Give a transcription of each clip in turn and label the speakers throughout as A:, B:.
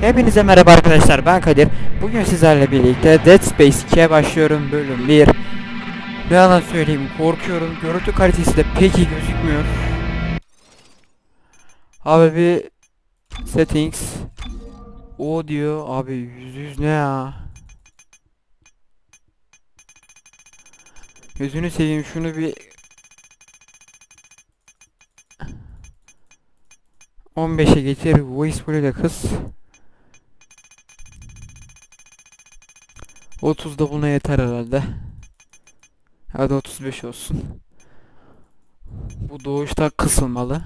A: Hepinize merhaba arkadaşlar ben Kadir. Bugün sizlerle birlikte Dead Space 2'ye başlıyorum bölüm 1. Ne yalan söyleyeyim korkuyorum. Görüntü kalitesi de pek iyi gözükmüyor. Abi bir settings o diyor abi yüz yüz ne ya? Gözünü seveyim şunu bir 15'e getir voice böyle de kız 30 da buna yeter herhalde. Hadi 35 olsun. Bu doğuşta kısılmalı.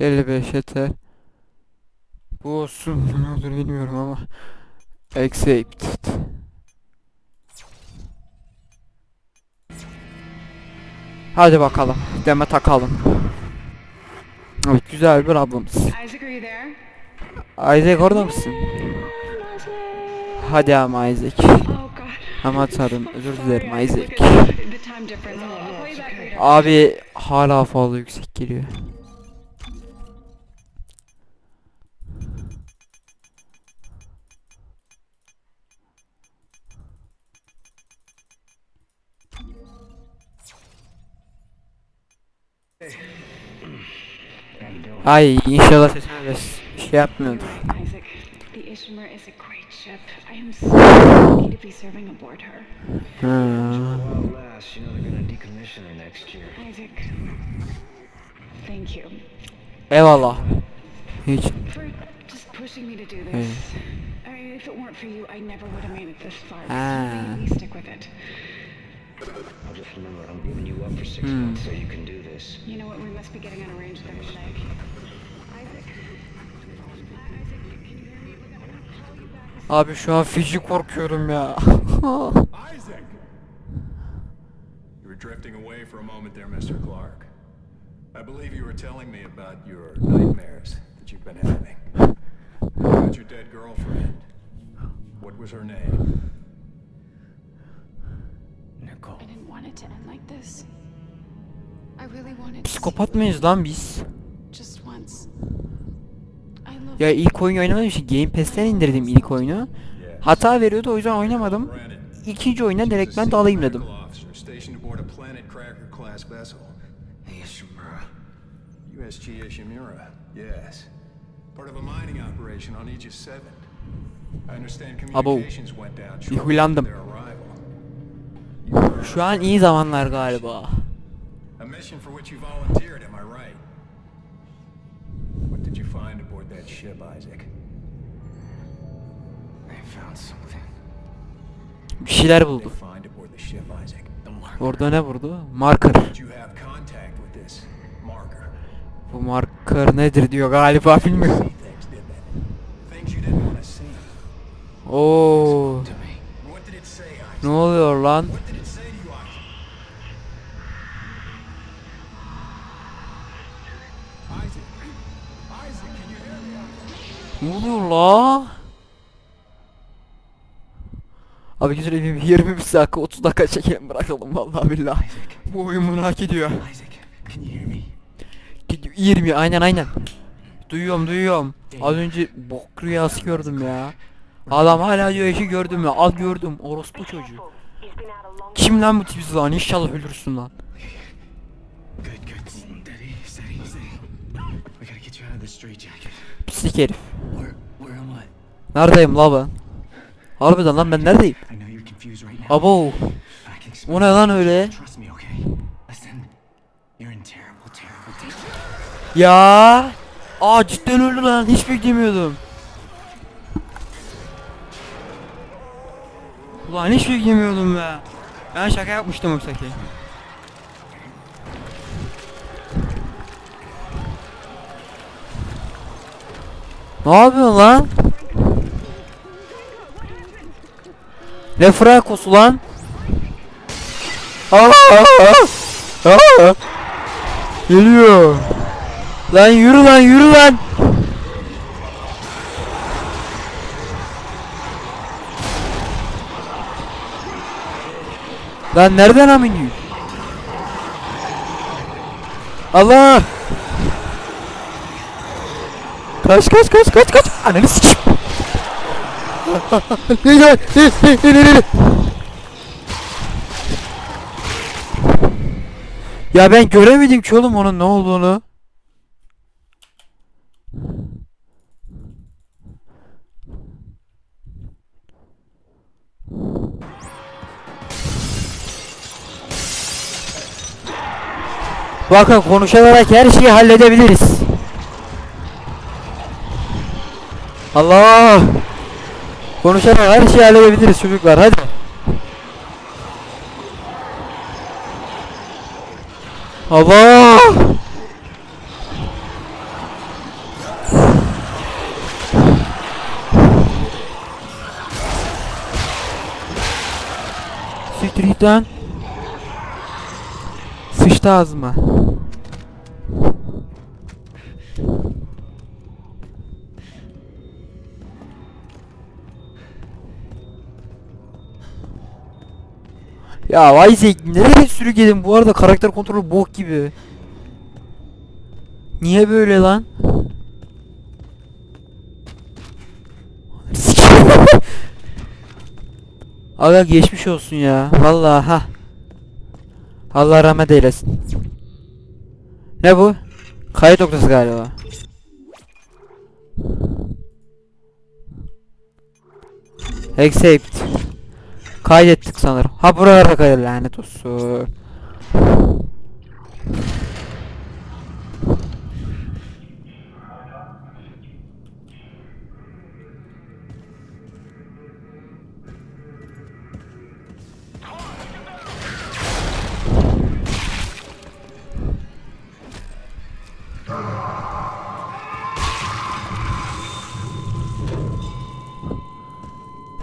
A: ...55 yeter... ...bu olsun... ...ne olur bilmiyorum ama... ...accepted... Hadi bakalım. Deme takalım. Evet, güzel bir ablamız.
B: Isaac,
A: orada mısın? Hadi ama Isaac. Ama tanrım özür dilerim Isaac. Abi hala fazla yüksek geliyor.
B: Her
C: next year.
B: Isaac, thank you
A: Eyvallah. Hiç.
B: for just pushing me to do this.
A: Hey.
B: I
C: I'll just remember I'm giving you up for six
A: Hmm.
C: months so you can do this.
B: You know what? We must be getting on a range there, Shag. Isaac. Isaac, can you hear me? Look, I'm gonna call you back.
A: Abi şu an feci korkuyorum ya.
D: Isaac! You were drifting away for a moment there, Mr. Clark. I believe you were telling me about your nightmares that you've been having. About your dead girlfriend. What was her name?
A: Psikopat mıyız lan biz? Ya ilk oyunu oynamadım için Game Pass'ten indirdim ilk oyunu. Hata veriyordu o yüzden oynamadım. İkinci oyuna direkt ben dalayım dedim.
D: USG Ishimura, yes. Part of a mining operation on Aegis 7. I understand communications went down shortly after their arrival.
A: Şu an iyi zamanlar galiba.
D: A mission for which you volunteered, am I right? What did you find aboard that ship, Isaac?
C: They found something.
A: Bir şeyler buldu. Orada ne vurdu? Marker. Bu marker nedir diyor galiba bilmiyorum.
D: See things, didn't it?
A: Ne oluyor la? Abi güzel bir 20 dakika 30 dakika çekelim bırakalım vallahi billahi. Bu oyun bunu hak ediyor.
C: Isaac, can you hear me?
A: Gidiyor, 20 aynen aynen. Duyuyorum duyuyorum. Az önce bok rüyası gördüm ya. Adam hala diyor işi gördüm ya. Al gördüm orospu çocuğu. Kim lan bu tipsiz lan inşallah ölürsün lan. Pislik herif.
C: Where, where am I?
A: Neredeyim la ben? Harbiden lan ben neredeyim? Abo. O ne lan öyle? Ya. Aa cidden öldü lan hiç beklemiyordum. Ulan hiç beklemiyordum be. Ben şaka yapmıştım oysa ki. Ne yapıyorsun lan? Ne frakosu lan? Aa! Aa! Geliyor. Lan yürü lan yürü lan. Lan nereden aminyum? Allah! Kaç kaç kaç kaç kaç. Ananı sikeyim. Ya ben göremedim ki oğlum onun ne olduğunu. Bakın konuşarak her şeyi halledebiliriz. Allah! Konuşarak her şeyi halledebiliriz çocuklar hadi. Allah! Siktir git lan. Sıçtı ağzıma. Ya Isaac nereye sürükledin bu arada karakter kontrolü bok gibi. Niye böyle lan? Aga geçmiş olsun ya. Vallahi ha. Allah rahmet eylesin. Ne bu? Kayıt noktası galiba. Accept. Kaydettik sanırım. Ha buralarda kaydı lanet olsun.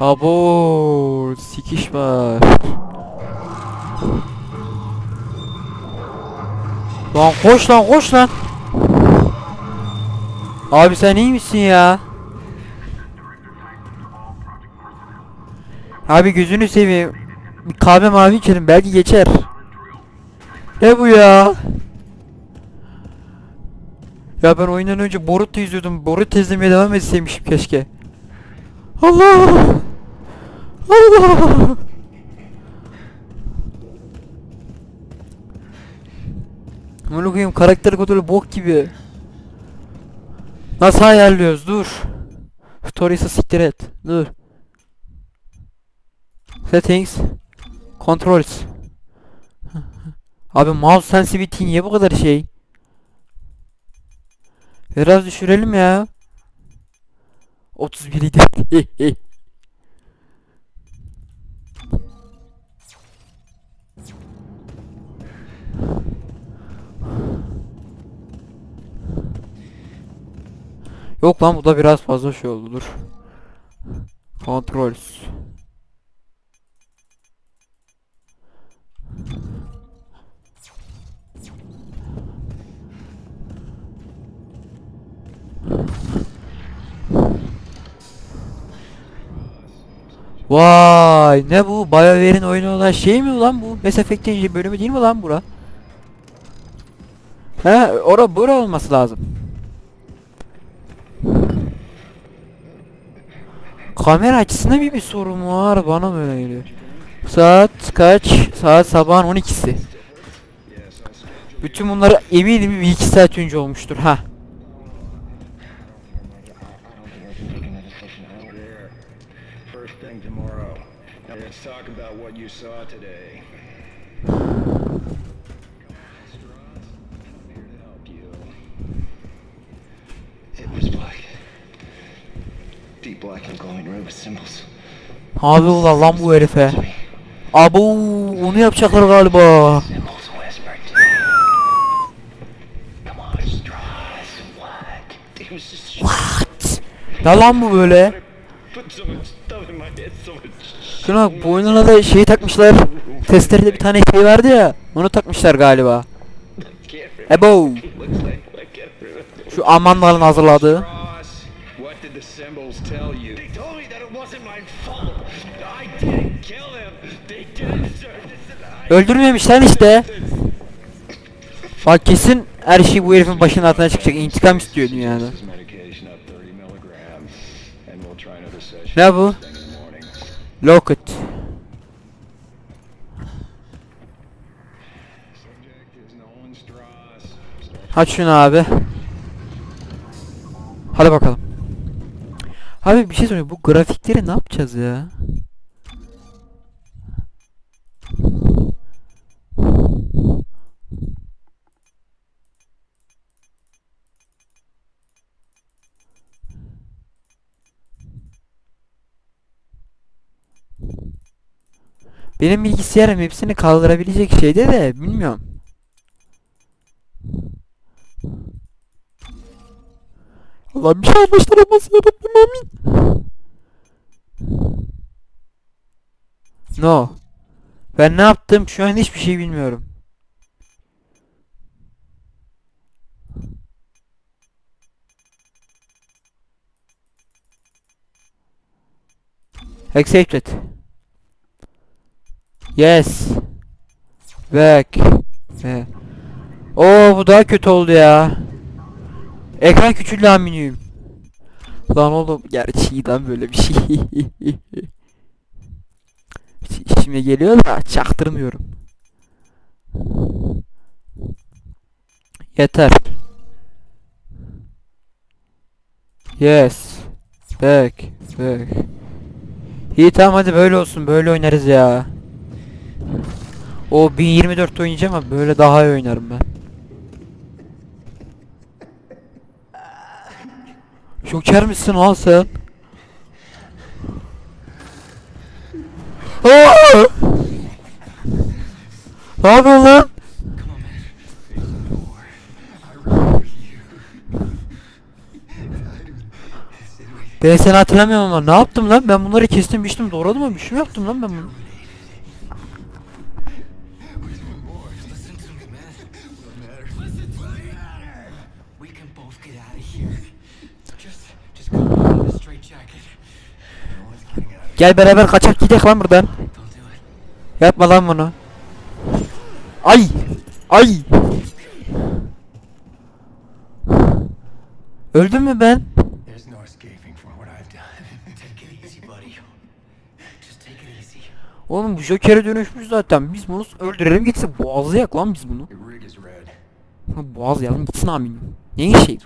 A: Abo sikiş var. Lan koş lan koş lan. Abi sen iyi misin ya? Abi gözünü seveyim. Kahve mavi içelim belki geçer. Ne bu ya? Ya ben oyundan önce Boruto izliyordum. Boruto izlemeye devam etseymişim keşke. Allah! Allah! Amına koyayım karakter kontrolü bok gibi. Nasıl ayarlıyoruz? Dur. Tutorial'ı siktir et. Dur. Settings. Controls. Abi mouse sensitivity niye bu kadar şey? Biraz düşürelim ya. 31 idi. Yok lan bu da biraz fazla şey oldu dur. Controls. Vay ne bu BioWare'in oyunu olan şey mi lan bu? Mass Effect'in bölümü değil mi lan bura? He ora bura olması lazım. Kamera açısında bir bir sorun var bana böyle geliyor. Saat kaç? Saat sabahın 12'si. Bütün bunları eminim bir iki saat önce olmuştur ha. Abi ulan lan bu herife. Abu onu yapacaklar galiba.
E: What?
A: Ne lan bu böyle? Şuna boynuna da şeyi takmışlar. Testerede bir tane şey vardı ya. Onu takmışlar galiba. Ebo. Şu Amanların hazırladığı.
E: The symbols tell you? They told me that it wasn't my fault. I didn't kill him. They didn't deserve this. and I
A: Öldürmemişler işte. Bak kesin her şey bu herifin başının altına çıkacak. İntikam istiyor dünyada.
E: His medication up 30 milligrams. And we'll try another session
A: Ne bu? Locket. Aç şunu abi. Hadi bakalım. Abi bir şey soruyorum. Bu grafikleri ne yapacağız ya? Benim bilgisayarım hepsini kaldırabilecek şeyde de bilmiyorum. Allah'ım bir şey başlaramaz yarabbim amin. No. Ben ne yaptım şu an hiçbir şey bilmiyorum. Accepted. Yes. Back. Back. Oo bu daha kötü oldu ya. Ekran küçüldü aminiyim. Lan oğlum lan böyle bir şey. Şimdi geliyor da çaktırmıyorum. Yeter. Yes. Back. Back. İyi tamam hadi böyle olsun böyle oynarız ya. O 1024 oynayacağım ama böyle daha iyi oynarım ben. Joker misin lan sen? Aa! Ne yapıyorsun lan? Ben seni hatırlamıyorum ama ne yaptım lan? Ben bunları kestim biçtim doğradım mı? Bir şey mi yaptım lan ben bunu? Gel beraber kaçak gidelim lan buradan. Yapma lan bunu. Ay! Ay! Öldüm mü ben? Oğlum bu Joker'e dönüşmüş zaten. Biz bunu öldürelim gitsin. Boğazlayak lan biz bunu. Boğazlayalım gitsin amin. Neyin şey?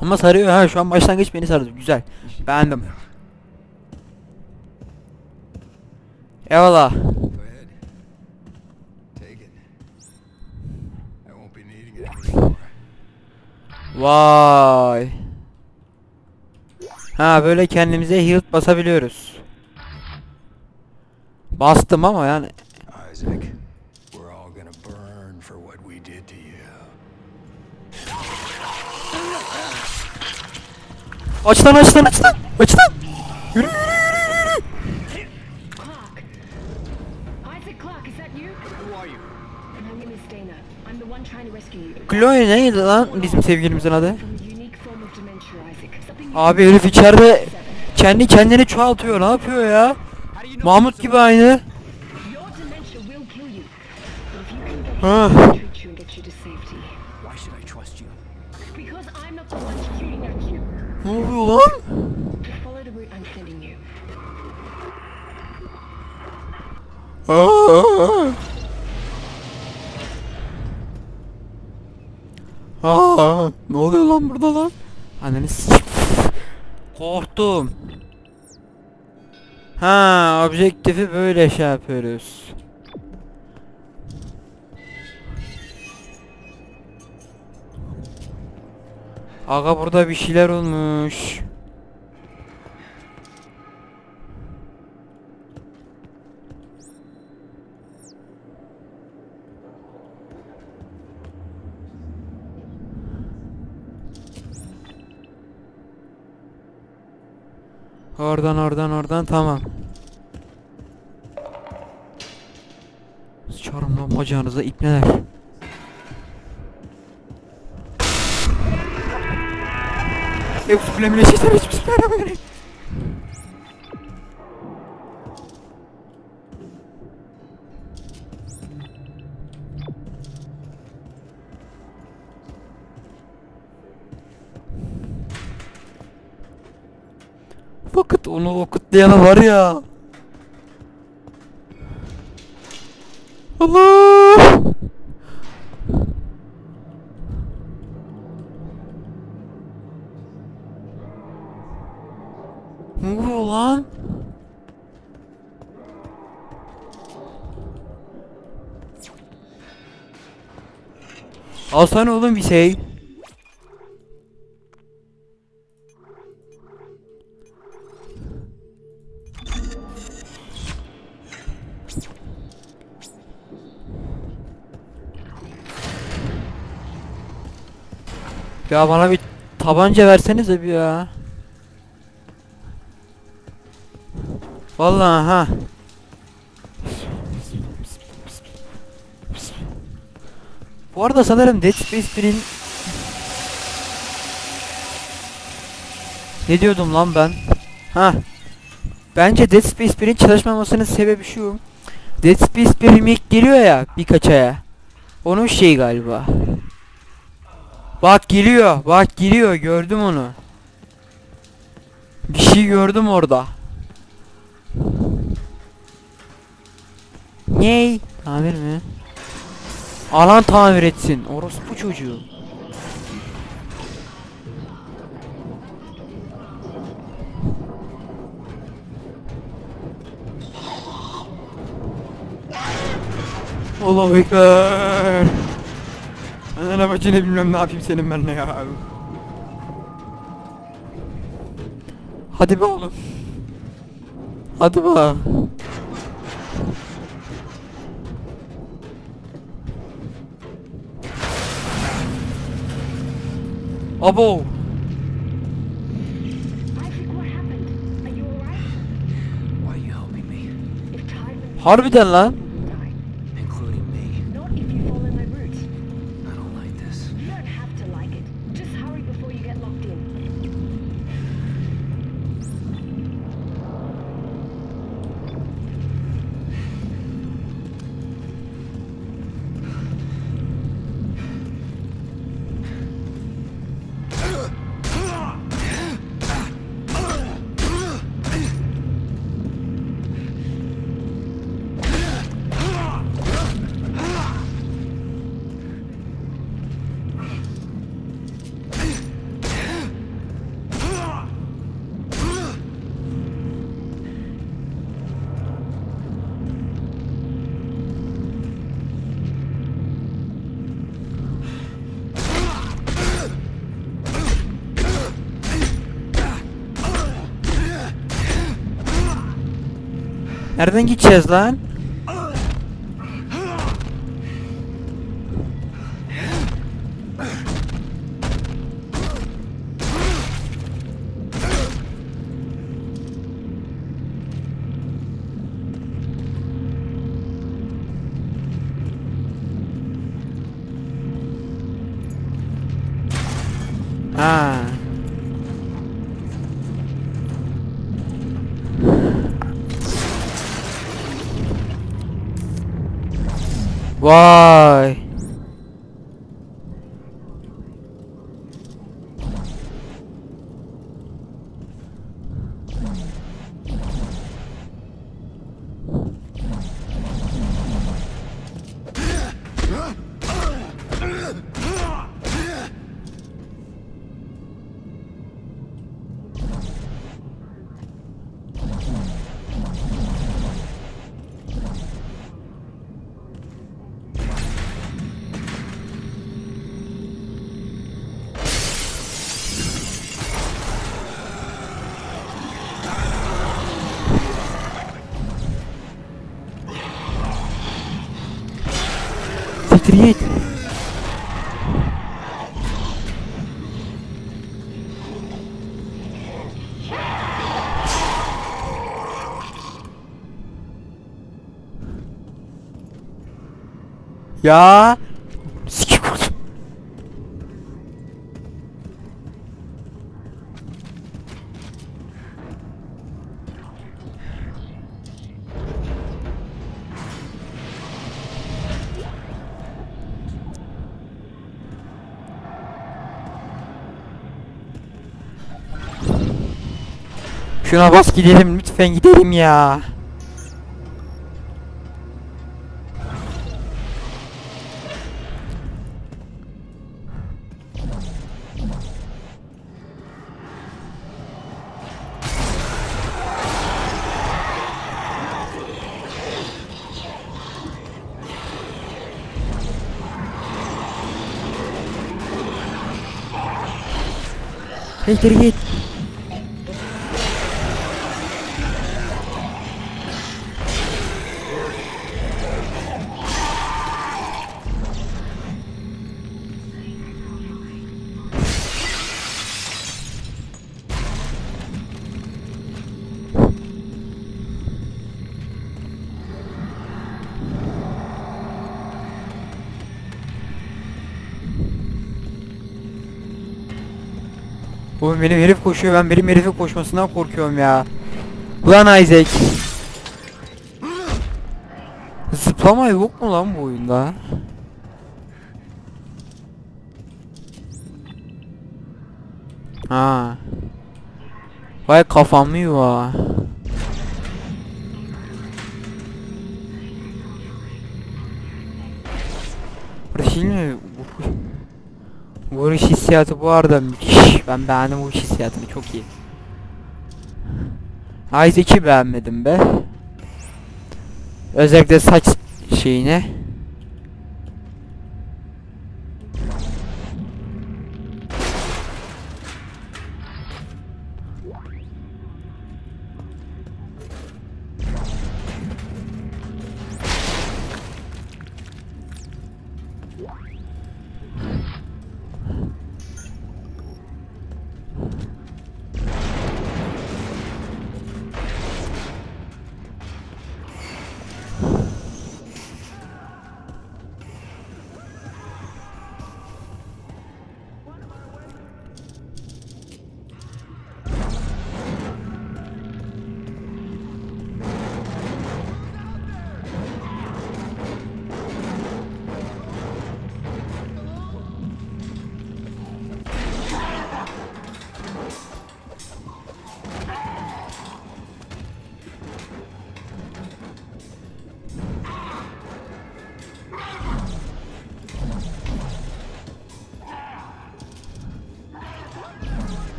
A: Ama sarıyor ha şu an başlangıç beni sardı. Güzel. Beğendim. Eyvallah. Vay. Ha böyle kendimize heal basabiliyoruz. Bastım ama yani.
D: Isaac,
A: Aç lan aç lan aç lan. Aç lan. Yürü yürü yürü yürü. Chloe neydi lan bizim sevgilimizin adı? Abi herif içeride kendi kendini çoğaltıyor. Ne yapıyor ya? Mahmut gibi aynı.
B: You.
A: Ne oluyor lan? Aa! Aa! Ne oluyor lan burada lan? Anneni Korktum. Ha, objektifi böyle şey yapıyoruz. Aga burada bir şeyler olmuş. Oradan oradan oradan tamam. Sıçarım lan bacağınıza ipneler. Eusbilebileceklerim. Şey Fakat onu okutlayana var ya. Allah! Alsana oğlum bir şey. Ya bana bir tabanca versenize bir ya. Vallahi ha. Bu arada sanırım Dead Space 1'in Ne diyordum lan ben? Ha. Bence Dead Space 1'in çalışmamasının sebebi şu. Dead Space 1 remake geliyor ya birkaç aya. Onun şeyi galiba. Bak geliyor. Bak geliyor. Gördüm onu. Bir şey gördüm orada. Ney? Tamir mi? Alan tamir etsin. Orospu çocuğu. Allahu Ekber. Ben ne bacını bilmem ne yapayım senin benimle ya. Hadi be oğlum. Hadi be.
B: Tyson
A: Harbiden lan. Nereden gideceğiz lan? Vay. Siktir git. Şuna bas gidelim lütfen gidelim ya. Siktir git. Oğlum benim herif koşuyor ben benim herifin koşmasından korkuyorum ya. Ulan Isaac. Zıplama yok mu lan bu oyunda? Ha. Vay kafam yuva. Burası iş hissiyatı bu arada müthiş. Ben beğendim iş hissiyatını çok iyi. Isaac'i beğenmedim be. Özellikle saç şeyine.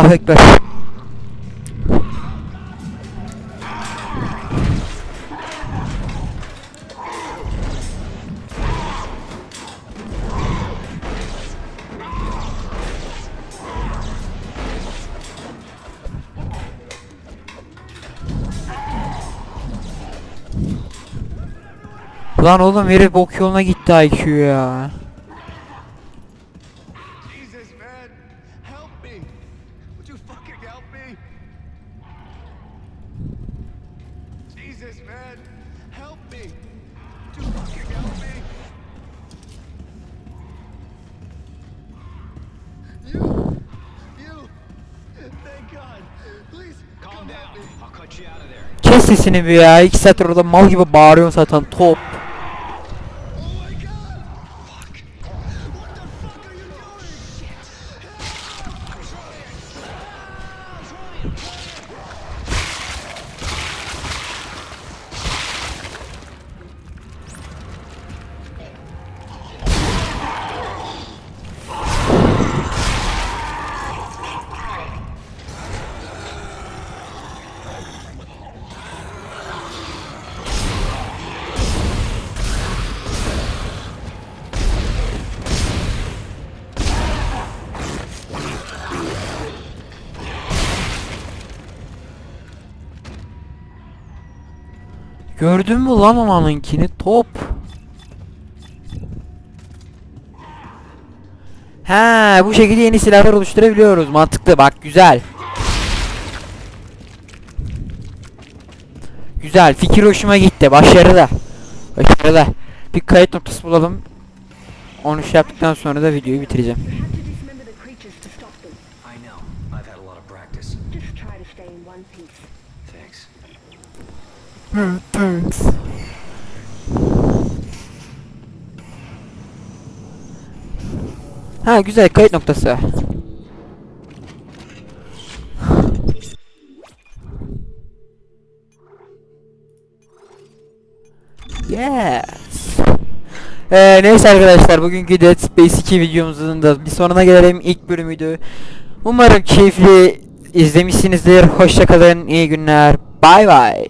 A: Allah ekber. Lan oğlum herif bok yoluna gitti IQ ya. Sesini bir ya. İki saattir orada mal gibi bağırıyorsun zaten top. Gördün mü lan ananınkini top? Ha, bu şekilde yeni silahlar oluşturabiliyoruz. Mantıklı bak güzel. Güzel. Fikir hoşuma gitti. Başarılı. Başarılı. Bir kayıt noktası bulalım. Onu şey yaptıktan sonra da videoyu bitireceğim. Thanks. Ha güzel kayıt noktası. Yes. Ee, neyse arkadaşlar bugünkü Dead Space 2 videomuzun da bir sonuna gelelim ilk bölümüydü. Umarım keyifli izlemişsinizdir. Hoşçakalın, iyi günler. Bay bay.